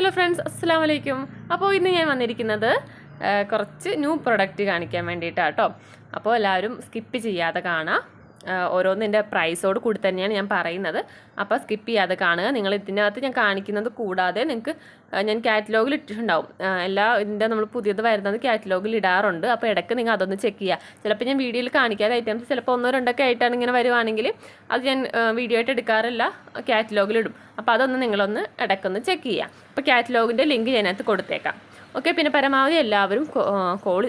Hello friends അസ്സാം വലൈക്കും അപ്പോൾ ഇന്ന് ഞാൻ വന്നിരിക്കുന്നത് കുറച്ച് ന്യൂ പ്രൊഡക്റ്റ് കാണിക്കാൻ വേണ്ടിയിട്ടാണ് കേട്ടോ അപ്പോൾ എല്ലാവരും സ്കിപ്പ് ചെയ്യാതെ കാണാം. ഓരോന്നിന്റെ പ്രൈസോട് കൂടി തന്നെയാണ് ഞാൻ പറയുന്നത്. അപ്പോൾ സ്കിപ്പ് ചെയ്യാതെ കാണുക. നിങ്ങൾ ഇതിനകത്ത് ഞാൻ കാണിക്കുന്നത് കൂടാതെ നിങ്ങൾക്ക് ഞാൻ കാറ്റലോഗിൽ ഇട്ടിട്ടുണ്ടാവും. എല്ലാ ഇതിന്റെ നമ്മൾ പുതിയത് വരുന്നത് കാറ്റലോഗിൽ ഇടാറുണ്ട്. അപ്പോൾ ഇടയ്ക്ക് നിങ്ങൾ അതൊന്ന് ചെക്ക് ചെയ്യുക. ചിലപ്പോൾ ഞാൻ വീഡിയോയിൽ കാണിക്കാതെ ഐറ്റംസ് ചിലപ്പോൾ ഒന്നോ രണ്ടൊക്കെ ആയിട്ടാണ് ഇങ്ങനെ വരുവാണെങ്കിൽ അത് ഞാൻ വീഡിയോ ആയിട്ട് എടുക്കാറില്ല. കാറ്റലോഗിൽ ഇടും. അപ്പോൾ അതൊന്ന് നിങ്ങളൊന്ന് ഇടയ്ക്കൊന്ന് ചെക്ക് ചെയ്യാം അപ്പോൾ കാറ്റലോഗിന്റെ ലിങ്ക് ഞാനകത്ത് കൊടുത്തേക്കാം. ഓക്കെ പിന്നെ പരമാവധി എല്ലാവരും കോൾ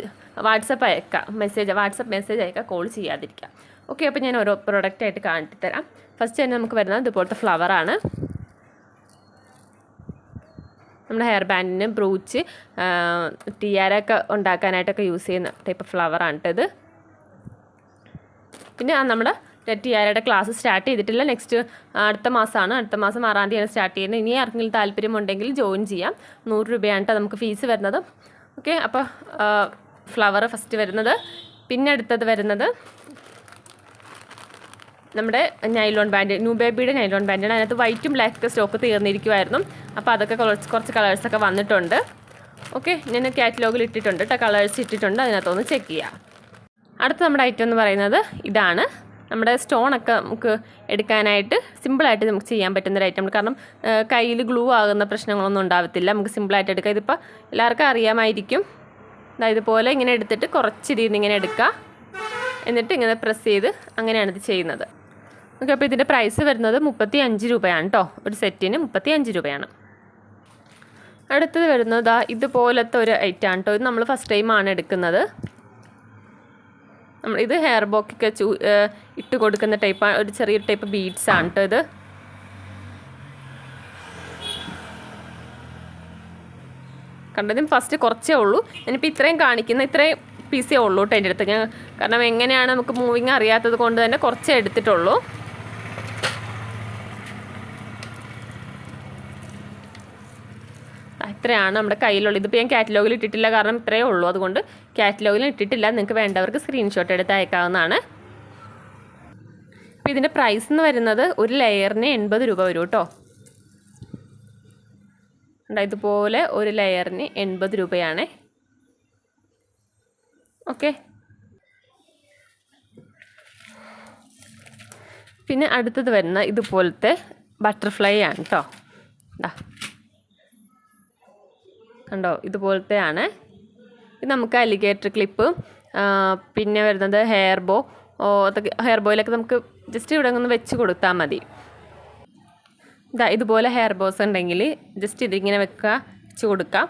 വാട്സപ്പ് അയക്കുക മെസ്സേജ് വാട്സപ്പ് മെസ്സേജ് അയക്കാം കോൾ ചെയ്യാതിരിക്കുക. ഓക്കെ അപ്പോൾ ഞാൻ ഓരോ പ്രോഡക്റ്റ് ആയിട്ട് കാണിച്ചു തരാം ഫസ്റ്റ് തന്നെ നമുക്ക് വരുന്നത് ഇതുപോലത്തെ ഫ്ലവറാണ് നമ്മുടെ ഹെയർ ബാൻഡിന് ബ്രൂച്ച് ടിയാരൊക്കെ ഉണ്ടാക്കാനായിട്ടൊക്കെ യൂസ് ചെയ്യുന്ന ടൈപ്പ് ഫ്ലവറാണ് ഇത്. പിന്നെ നമ്മുടെ ടിയാരയുടെ ക്ലാസ് സ്റ്റാർട്ട് ചെയ്തിട്ടില്ല. നെക്സ്റ്റ് അടുത്ത മാസമാണ്. അടുത്ത മാസം ആറാം തീയതിയാണ് സ്റ്റാർട്ട് ചെയ്യുന്നത്. ഇനി ആർക്കെങ്കിലും താല്പര്യമുണ്ടെങ്കിൽ ജോയിൻ ചെയ്യാം. നൂറ് രൂപയാണ് നമുക്ക് ഫീസ് വരുന്നത്. ഓക്കെ അപ്പോൾ ഫ്ലവർ ഫസ്റ്റ് വരുന്നത്. പിന്നെ അടുത്തത് വരുന്നത് നമ്മുടെ നൈലോൺ ബാൻഡ് ന്യൂ ബേബിയുടെ നൈലോൺ ബാൻഡാണ് അതിനകത്ത് വൈറ്റും ബ്ലാക്ക് സ്റ്റോക്ക് തീർന്നിരിക്കുമായിരുന്നു അപ്പോൾ അതൊക്കെ കുറച്ച് കുറച്ച് കളേഴ്സൊക്കെ വന്നിട്ടുണ്ട്. ഓക്കെ ഞാൻ കാറ്റലോഗിൽ ഇട്ടിട്ടുണ്ട് കേട്ടോ കളേഴ്സ് ഇട്ടിട്ടുണ്ട്. അതിനകത്തൊന്ന് ചെക്ക് ചെയ്യാം. അടുത്ത നമ്മുടെ ഐറ്റം എന്ന് പറയുന്നത് ഇതാണ്. നമ്മുടെ സ്റ്റോണൊക്കെ നമുക്ക് എടുക്കാനായിട്ട് സിമ്പിളായിട്ട് നമുക്ക് ചെയ്യാൻ പറ്റുന്ന ഒരു ഐറ്റം കാരണം കയ്യിൽ ഗ്ലൂ ആകുന്ന പ്രശ്നങ്ങളൊന്നും ഉണ്ടാവത്തില്ല. നമുക്ക് സിമ്പിളായിട്ട് എടുക്കാം. ഇതിപ്പോൾ എല്ലാവർക്കും അറിയാമായിരിക്കും. അതായത് ഇതുപോലെ ഇങ്ങനെ എടുത്തിട്ട് കുറച്ച് രീതിയിൽ ഇങ്ങനെ എടുക്കുക എന്നിട്ട് ഇങ്ങനെ പ്രസ് ചെയ്ത് അങ്ങനെയാണ് ഇത് ചെയ്യുന്നത്. ഓക്കെ അപ്പോൾ ഇതിന്റെ പ്രൈസ് വരുന്നത് മുപ്പത്തി അഞ്ച് രൂപയാണ് കേട്ടോ ഒരു സെറ്റിന് മുപ്പത്തി അഞ്ച് രൂപയാണ്. അടുത്തത് വരുന്നത് ഇതുപോലത്തെ ഒരു ഐറ്റം ആണ് കേട്ടോ ഇത് നമ്മൾ ഫസ്റ്റ് ടൈമാണ് എടുക്കുന്നത്. നമ്മൾ ഇത് ഹെയർ ബോക്കൊക്കെ ചൂ ഇട്ട് കൊടുക്കുന്ന ടൈപ്പ് ഒരു ചെറിയൊരു ടൈപ്പ് ബീഡ്സ് ആണ് കേട്ടോ ഇത്. കണ്ടതും ഫസ്റ്റ് കുറച്ചേ ഉള്ളൂ. ഞാനിപ്പോൾ ഇത്രയും കാണിക്കുന്ന ഇത്രയും പീസേ ഉള്ളൂ കേട്ടോ എന്റെ അടുത്ത്. കാരണം എങ്ങനെയാണ് നമുക്ക് മൂവിങ് അറിയാത്തത് കൊണ്ട് തന്നെ കുറച്ചേ എടുത്തിട്ടുള്ളൂ. ഇത്രയാണ് നമ്മുടെ കയ്യിലുള്ളത്. ഇതിപ്പോൾ ഞാൻ കാറ്റലോഗിൽ ഇട്ടിട്ടില്ല. കാരണം ഇത്രയേ ഉള്ളൂ. അതുകൊണ്ട് കാറ്റലോഗിൽ ഇട്ടിട്ടില്ല. നിങ്ങൾക്ക് വേണ്ടവർക്ക് സ്ക്രീൻഷോട്ട് എടുത്ത് അയക്കാവുന്നതാണ്. അപ്പോൾ ഇതിന്റെ പ്രൈസ് എന്ന് വരുന്നത് ഒരു ലെയറിന് എൺപത് രൂപ വരും കേട്ടോ. ഇതുപോലെ ഒരു ലെയറിന് എൺപത് രൂപയാണേ. ഓക്കെ. പിന്നെ അടുത്തത് വരുന്ന ഇതുപോലത്തെ ബട്ടർഫ്ലൈ ആണ് കേട്ടോ ഇതാ കണ്ടോ? ഇതുപോലത്തെ ആണ് ഇത് നമുക്ക് അലിഗേറ്റർ ക്ലിപ്പ് പിന്നെ വരുന്നത് ഹെയർ ബോ അതൊക്കെ ഹെയർ ബോയിലൊക്കെ നമുക്ക് ജസ്റ്റ് ഇവിടെ ഒന്ന് വെച്ച് കൊടുത്താൽ മതി. ഇതാ ഇതുപോലെ ഹെയർ ബോസ് ഉണ്ടെങ്കിൽ ജസ്റ്റ് ഇതിങ്ങനെ വെക്കുക വെച്ച് കൊടുക്കാം.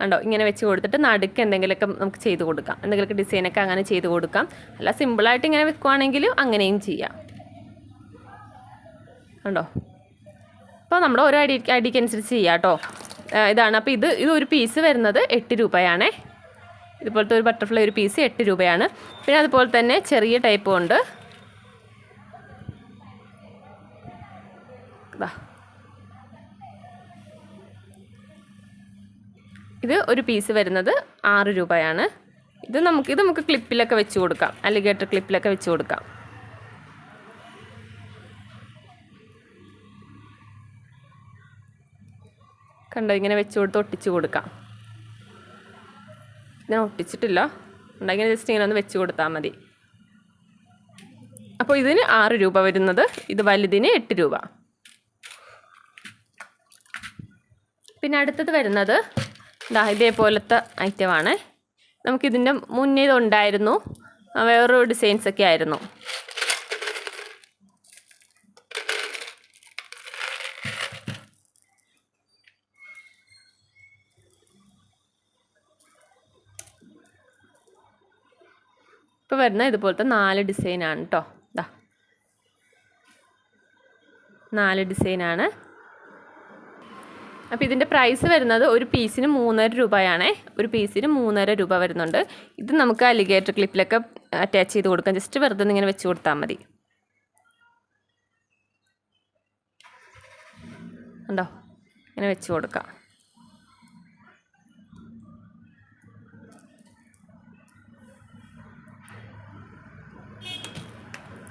കണ്ടോ? ഇങ്ങനെ വെച്ച് കൊടുത്തിട്ട് നടുക്ക് എന്തെങ്കിലുമൊക്കെ നമുക്ക് ചെയ്ത് കൊടുക്കാം. എന്തെങ്കിലുമൊക്കെ ഡിസൈനൊക്കെ അങ്ങനെ ചെയ്ത് കൊടുക്കാം. അല്ല സിമ്പിളായിട്ട് ഇങ്ങനെ വെക്കുവാണെങ്കിൽ അങ്ങനെയും ചെയ്യാം. കണ്ടോ? അപ്പോൾ നമ്മുടെ ഓരോ ഐഡി ഐഡിക്കനുസരിച്ച് ചെയ്യാം കേട്ടോ. ഇതാണ്. അപ്പോൾ ഇത് ഇത് ഒരു പീസ് വരുന്നത് എട്ട് രൂപയാണേ. ഇതുപോലത്തെ ഒരു ബട്ടർഫ്ലൈ ഒരു പീസ് എട്ട് രൂപയാണ്. പിന്നെ അതുപോലെ തന്നെ ചെറിയ ടൈപ്പും ഉണ്ട്. ഇത് ഒരു പീസ് വരുന്നത് ആറ് രൂപയാണ്. ഇത് നമുക്ക് ഇത് നമുക്ക് ക്ലിപ്പിലൊക്കെ വെച്ച് കൊടുക്കാം. അലിഗേറ്റർ ക്ലിപ്പിലൊക്കെ വെച്ച് കൊടുക്കാം. കണ്ടോ ഇങ്ങനെ വെച്ച് കൊടുത്ത് ഒട്ടിച്ച് കൊടുക്കാം. ഞാൻ ഒട്ടിച്ചിട്ടില്ല. ഉണ്ടെങ്കിൽ ജസ്റ്റ് ഇങ്ങനെ ഒന്ന് വെച്ച് കൊടുത്താൽ മതി. അപ്പോൾ ഇതിന് ആറ് രൂപ വരുന്നത്. ഇത് വലുതിന് എട്ട് രൂപ. പിന്നെ അടുത്തത് വരുന്നത് ഇതാ ഇതേപോലത്തെ ഐറ്റമാണ് നമുക്കിതിന്റെ മുന്നേ ഇതുണ്ടായിരുന്നു വേറൊരു ഡിസൈൻസൊക്കെ ആയിരുന്നു. ഇപ്പോൾ വരുന്ന ഇതുപോലത്തെ നാല് ഡിസൈനാണ് കേട്ടോ ഇതാ നാല് ഡിസൈനാണ് അപ്പോൾ ഇതിന്റെ പ്രൈസ് വരുന്നത് ഒരു പീസിന് മൂന്നര രൂപയാണേ. ഒരു പീസിന് മൂന്നര രൂപ വരുന്നുണ്ട്. ഇത് നമുക്ക് അലിഗേറ്റർ ക്ലിപ്പിലൊക്കെ അറ്റാച്ച് ചെയ്ത് കൊടുക്കാം. ജസ്റ്റ് വെറുതെ ഇങ്ങനെ വെച്ച് കൊടുത്താൽ മതി. ഉണ്ടോ ഇങ്ങനെ വെച്ച് കൊടുക്കാം.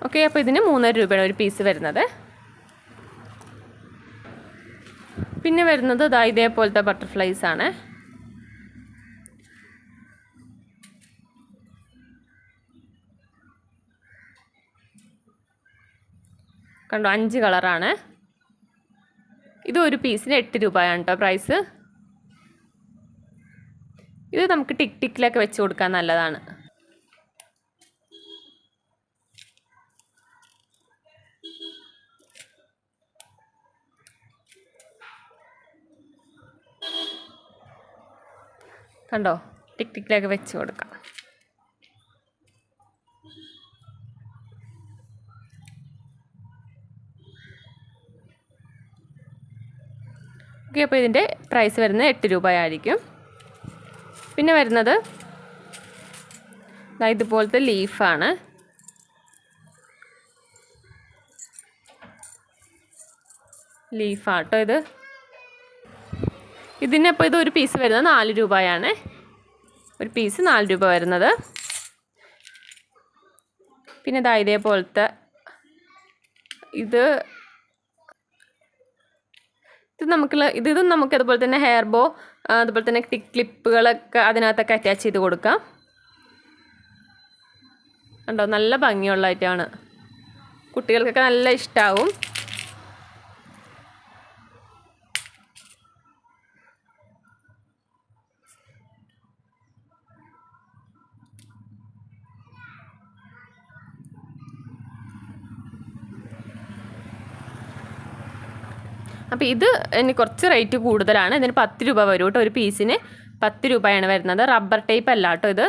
ഓക്കെ അപ്പോൾ ഇതിന് മൂന്നര രൂപയാണ് ഒരു പീസ് വരുന്നത്. പിന്നെ വരുന്നത് ഇതാ ഇതേപോലത്തെ ബട്ടർഫ്ലൈസ് ആണ്. കണ്ടോ അഞ്ച് കളറാണ് ഇത് ഒരു പീസിന് എട്ട് രൂപയാണ് കേട്ടോ പ്രൈസ് ഇത് നമുക്ക് ടിക് ടിക്കിലൊക്കെ വെച്ച് കൊടുക്കാൻ നല്ലതാണ്. കണ്ടോ? ടിക് ടിക്കിലൊക്കെ വെച്ച് കൊടുക്കാം. ഓക്കെ അപ്പോൾ ഇതിന്റെ പ്രൈസ് വരുന്നത് എട്ട് രൂപയായിരിക്കും. പിന്നെ വരുന്നത് ഇതുപോലത്തെ ലീഫാണ് ലീഫാട്ടോ ഇത്. ഇതിനപ്പോൾ ഇത് ഒരു പീസ് വരുന്നത് നാല് രൂപയാണ്. ഒരു പീസ് നാല് രൂപ വരുന്നത്. പിന്നെ ഇതാ ഇതേപോലത്തെ ഇത്. ഇത് നമുക്കുള്ള ഇത് ഇതും നമുക്ക് അതുപോലെ തന്നെ ഹെയർ ബോ അതുപോലെ തന്നെ ക്ലിപ്പുകളൊക്കെ അതിനകത്തൊക്കെ അറ്റാച്ച് ചെയ്ത് കൊടുക്കാം. ഉണ്ടോ നല്ല ഭംഗിയുള്ള ഐറ്റമാണ് കുട്ടികൾക്കൊക്കെ നല്ല ഇഷ്ടമാവും അപ്പോൾ ഇത് ഇനി കുറച്ച് റേറ്റ് കൂടുതലാണ്. ഇതിന് പത്ത് രൂപ വരും കേട്ടോ ഒരു പീസിന് പത്ത് രൂപയാണ് വരുന്നത്. റബ്ബർ ടൈപ്പ് അല്ല കേട്ടോ ഇത്.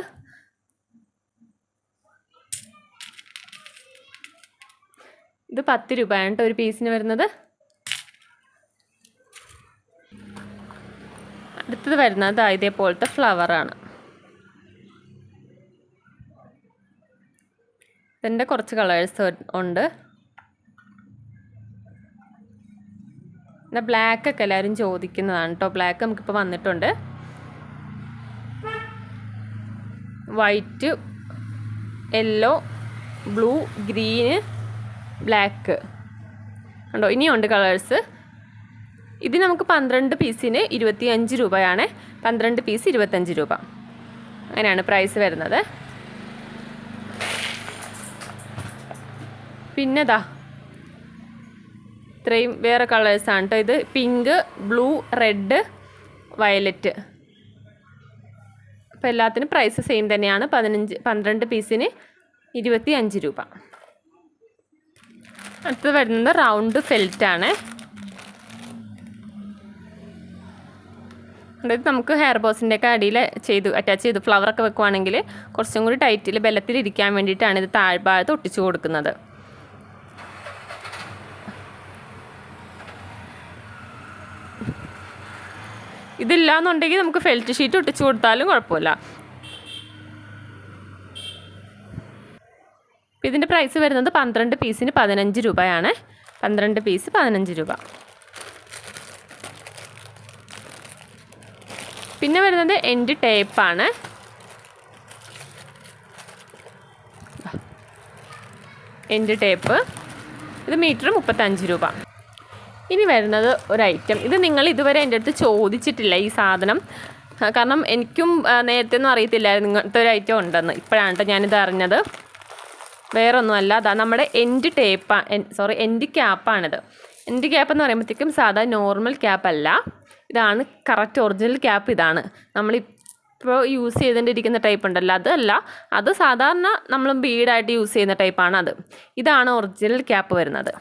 ഇത് പത്ത് രൂപയാണ് കേട്ടോ ഒരു പീസിന് വരുന്നത്. അടുത്തത് വരുന്നത് ഇതേപോലത്തെ ഫ്ലവറാണ് ഇതിന്റെ കുറച്ച് കളേഴ്സ് ഉണ്ട്. പിന്നെ ബ്ലാക്ക് ഒക്കെ എല്ലാവരും ചോദിക്കുന്നതാണ് കേട്ടോ ബ്ലാക്ക് നമുക്കിപ്പോൾ വന്നിട്ടുണ്ട്. White yellow blue green black ഉണ്ടോ ഇനിയുണ്ട് കളേഴ്സ് ഇത് നമുക്ക് പന്ത്രണ്ട് പീസിന് ഇരുപത്തി അഞ്ച് രൂപയാണ്. പന്ത്രണ്ട് പീസ് ഇരുപത്തഞ്ച് രൂപ. അങ്ങനെയാണ് പ്രൈസ് വരുന്നത്. പിന്നെതാ ഇത്രയും വേറെ കളേഴ്സാണ് കേട്ടോ ഇത്. പിങ്ക് ബ്ലൂ റെഡ് വയലറ്റ് അപ്പോൾ എല്ലാത്തിനും പ്രൈസ് സെയിം തന്നെയാണ്. പതിനഞ്ച് പന്ത്രണ്ട് പീസിന് ഇരുപത്തി അഞ്ച് രൂപ. അടുത്തത് വരുന്നത് റൗണ്ട് ഫെൽറ്റാണ് അതായത് നമുക്ക് ഹെയർ ബോസിന്റെ ഒക്കെ അടിയിൽ ചെയ്ത് അറ്റാച്ച് ചെയ്ത് ഫ്ലവറൊക്കെ വെക്കുവാണെങ്കിൽ കുറച്ചും കൂടി ടൈറ്റിൽ ബലത്തിൽ ഇരിക്കാൻ വേണ്ടിയിട്ടാണ് ഇത് താഴ്ഭാഗത്ത് ഒട്ടിച്ചു കൊടുക്കുന്നത്. ഇതില്ല എന്നുണ്ടെങ്കിൽ നമുക്ക് ഫെൽറ്റ് ഷീറ്റ് ഒട്ടിച്ചു കൊടുത്താലും കുഴപ്പമില്ല. ഇതിന്റെ പ്രൈസ് വരുന്നത് പന്ത്രണ്ട് പീസിന് പതിനഞ്ച് രൂപയാണ്. പന്ത്രണ്ട് പീസ് പതിനഞ്ച് രൂപ. പിന്നെ വരുന്നത് എൻഡ് ടേപ്പാണ് എൻഡ് ടേപ്പ് ഇത് മീറ്റർ മുപ്പത്തഞ്ച് രൂപ. ഇനി വരുന്നത് ഒരു ഐറ്റം ഇത് നിങ്ങൾ ഇതുവരെ എന്റെ അടുത്ത് ചോദിച്ചിട്ടില്ല ഈ സാധനം. കാരണം എനിക്കും നേരത്തെ ഒന്നും അറിയത്തില്ലായിരുന്നു ഇങ്ങനത്തെ ഒരു ഐറ്റം ഉണ്ടെന്ന്. ഇപ്പോഴാണ് കേട്ടോ ഞാനിത് അറിഞ്ഞത്. വേറെ ഒന്നുമല്ല അതാ നമ്മുടെ എൻഡ് ടേപ്പാ സോറി എൻഡ് ക്യാപ്പാണിത് എൻഡ് ക്യാപ്പ് എന്ന് പറയുമ്പോഴത്തേക്കും സാധാ നോർമൽ ക്യാപ്പ് അല്ല. ഇതാണ് കറക്റ്റ് ഒറിജിനൽ ക്യാപ്പ് ഇതാണ്. നമ്മളിപ്പോൾ യൂസ് ചെയ്തുകൊണ്ടിരിക്കുന്ന ടൈപ്പ് ഉണ്ടല്ലോ അതല്ല. അത് സാധാരണ നമ്മൾ ബീഡായിട്ട് യൂസ് ചെയ്യുന്ന ടൈപ്പാണ് അത് ഇതാണ് ഒറിജിനൽ ക്യാപ്പ് വരുന്നത്.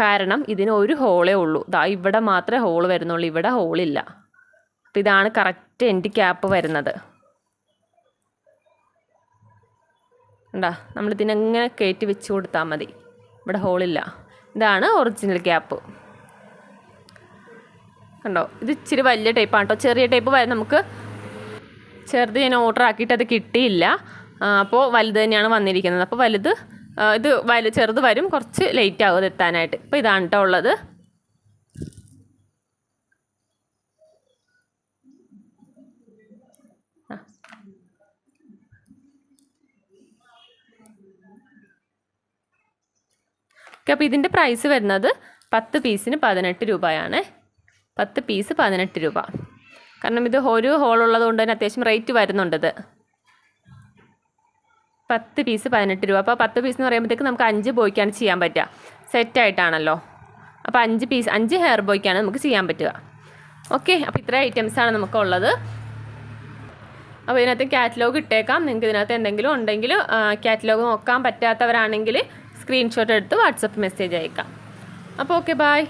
കാരണം ഇതിന് ഒരു ഹോളേ ഉള്ളൂ. ദാ ഇവിടെ മാത്രമേ ഹോൾ വരുന്നുള്ളൂ. ഇവിടെ ഹോളില്ല അപ്പോൾ ഇതാണ് കറക്റ്റ് എൻഡ് ക്യാപ്പ് വരുന്നത്. ഉണ്ടാ നമ്മളിതിനെങ്ങനെ കയറ്റി വെച്ച് കൊടുത്താൽ മതി. ഇവിടെ ഹോളില്ല ഇതാണ് ഒറിജിനൽ ക്യാപ്പ് കണ്ടോ? ഇത് ഇച്ചിരി വലിയ ടൈപ്പാണ് കേട്ടോ ചെറിയ ടൈപ്പ് നമുക്ക് ചെറുത് ഞാൻ ഓർഡർ ആക്കിയിട്ട് അത് കിട്ടിയില്ല. അപ്പോൾ വലുത് തന്നെയാണ് വന്നിരിക്കുന്നത്. അപ്പോൾ വലുത് ഇത് വലു ചെറുത് വരും കുറച്ച് ലേറ്റ് ആകും എത്താനായിട്ട്. ഇപ്പം ഇതാണ് കേട്ടോ ഉള്ളത്. ഓക്കെ അപ്പോൾ ഇതിന്റെ പ്രൈസ് വരുന്നത് പത്ത് പീസിന് പതിനെട്ട് രൂപയാണ്. പത്ത് പീസ് പതിനെട്ട് രൂപ. കാരണം ഇത് ഒരു ഹോൾ ഉള്ളതുകൊണ്ട് തന്നെ അത്യാവശ്യം റേറ്റ് വരുന്നുണ്ടത് പത്ത് പീസ് പതിനെട്ട് രൂപ. അപ്പോൾ പത്ത് പീസ് എന്ന് പറയുമ്പോഴത്തേക്ക് നമുക്ക് അഞ്ച് ബോയ്ക്കാണ് ചെയ്യാൻ പറ്റുക. സെറ്റായിട്ടാണല്ലോ അപ്പോൾ അഞ്ച് പീസ് അഞ്ച് ഹെയർ ബോയ്ക്കാണ് നമുക്ക് ചെയ്യാൻ പറ്റുക. ഓക്കെ അപ്പോൾ ഇത്ര ഐറ്റംസാണ് നമുക്കുള്ളത്. അപ്പോൾ ഇതിനകത്ത് കാറ്റലോഗ് ഇട്ടേക്കാം. നിങ്ങൾക്ക് ഇതിനകത്ത് എന്തെങ്കിലും ഉണ്ടെങ്കിൽ കാറ്റലോഗ് നോക്കാൻ പറ്റാത്തവരാണെങ്കിൽ സ്ക്രീൻഷോട്ട് എടുത്ത് വാട്സപ്പ് മെസ്സേജ് അയക്കാം. അപ്പോൾ ഓക്കെ ബായ്